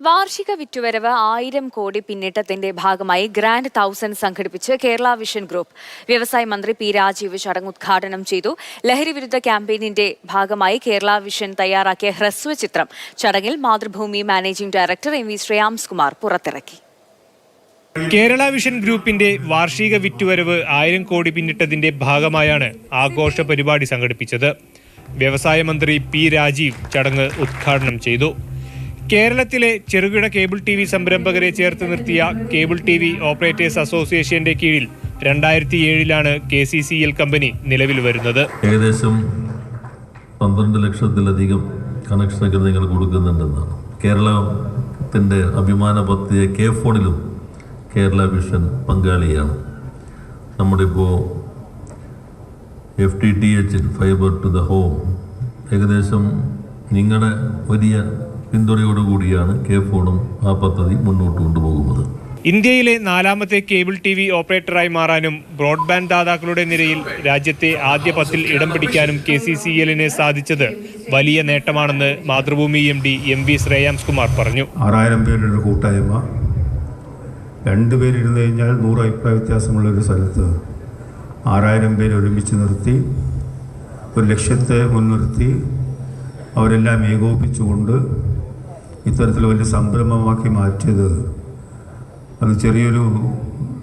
വാർഷിക വിറ്റുവരവ് ആയിരം കോടി പിന്നിട്ടത്തിന്റെ ഭാഗമായി ഗ്രാൻഡ് തൗസൻഡ് സംഘടിപ്പിച്ച് കേരള വിഷൻ ഗ്രൂപ്പ്. വ്യവസായ മന്ത്രി പി രാജീവ് ചടങ്ങ് ഉദ്ഘാടനം ചെയ്തു. ലഹരി വിരുദ്ധ ക്യാമ്പയിനിന്റെ ഭാഗമായി കേരള വിഷൻ തയ്യാറാക്കിയ ഹ്രസ്വ ചിത്രം ചടങ്ങിൽ Mathrubhumi managing director M V Shreyams Kumar പുറത്തിറക്കി. കേരള വിഷൻ ഗ്രൂപ്പിന്റെ വാർഷിക വിറ്റുവരവ് ആയിരം കോടി പിന്നിട്ടതിന്റെ ഭാഗമായാണ് ആഘോഷ പരിപാടി സംഘടിപ്പിച്ചത്. വ്യവസായ മന്ത്രി പി രാജീവ് ചടങ്ങ് ഉദ്ഘാടനം ചെയ്തു. കേരളത്തിലെ ചെറുകിട കേബിൾ ടി വി സംരംഭകരെ ചേർത്ത് നിർത്തിയ കേബിൾ ടി വി ഓപ്പറേറ്റേഴ്സ് അസോസിയേഷന്റെ കീഴിൽ രണ്ടായിരത്തി ഏഴിലാണ് K C C L company നിലവിൽ വരുന്നത്. ഏകദേശം പന്ത്രണ്ട് ലക്ഷത്തിലധികം കണക്ഷനൊക്കെ നിങ്ങൾ കൊടുക്കുന്നുണ്ടെന്നാണ്. കേരളത്തിന്റെ അഭിമാന പദ്ധതിയെ കെ ഫോണിലും കേരള വിഷൻ പങ്കാളിയാണ്. നമ്മുടെ ഇപ്പോൾ എഫ് ടി ടി എച്ചിൽ ഫൈബർ ടു ദ ഹോം ഏകദേശം നിങ്ങളുടെ വലിയ പിന്തുണയോടുകൂടിയാണ് കെ ഫോണും ആ പദ്ധതി മുന്നോട്ട് കൊണ്ടുപോകുന്നത്. ഇന്ത്യയിലെ നാലാമത്തെ കേബിൾ ടി വി ഓപ്പറേറ്ററായി മാറാനും ബ്രോഡ്ബാൻഡ് ദാതാക്കളുടെ നിരയിൽ രാജ്യത്തെ ആദ്യ പത്തിൽ ഇടം പിടിക്കാനും കെ സി സി എല്ലിന് സാധിച്ചത് വലിയ നേട്ടമാണെന്ന് Mathrubhumi M D M V Shreyams Kumar പറഞ്ഞു. ആറായിരം പേരുടെ കൂട്ടായ്മ. രണ്ടുപേരിരുന്ന് കഴിഞ്ഞാൽ നൂറ് അഭിപ്രായ വ്യത്യാസമുള്ള ഒരു സ്ഥലത്ത് ആറായിരം പേര് ഒരുമിച്ച് നിർത്തി ഒരു ലക്ഷ്യത്തെ മുൻനിർത്തി അവരെല്ലാം ഏകോപിച്ചുകൊണ്ട് ഇത്തരത്തിൽ വലിയ സംരംഭമാക്കി മാറ്റിയത് അത് ചെറിയൊരു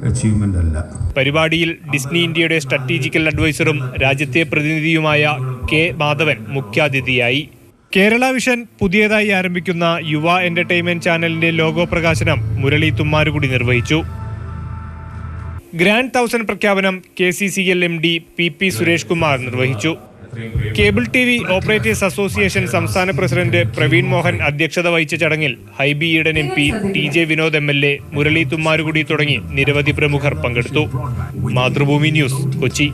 അച്ചീവ്മെന്റ് അല്ല. പരിപാടിയിൽ ഡിസ്നി ഇന്ത്യയുടെ സ്ട്രാറ്റജിക്കൽ അഡ്വൈസറും രാജ്യത്തെ പ്രതിനിധിയുമായ കെ മാധവൻ മുഖ്യാതിഥിയായി. കേരള വിഷൻ പുതിയതായി ആരംഭിക്കുന്ന യുവ എന്റർടൈൻമെന്റ് ചാനലിന്റെ ലോഗോ പ്രകാശനം മുരളി തുമ്മാരുകുടി നിർവഹിച്ചു. ഗ്രാൻഡ് തൗസൻഡ് പ്രഖ്യാപനം K C C L M D P P Suresh Kumar നിർവഹിച്ചു. Cable T V operators association സംസ്ഥാന പ്രസിഡന്റ് പ്രവീൺ മോഹൻ അധ്യക്ഷത വഹിച്ച ചടങ്ങിൽ Hibi Eden M P T J Vinod M L A Murali Thummarukudy തുടങ്ങി നിരവധി പ്രമുഖർ പങ്കെടുത്തു. മാതൃഭൂമി ന്യൂസ് കൊച്ചി.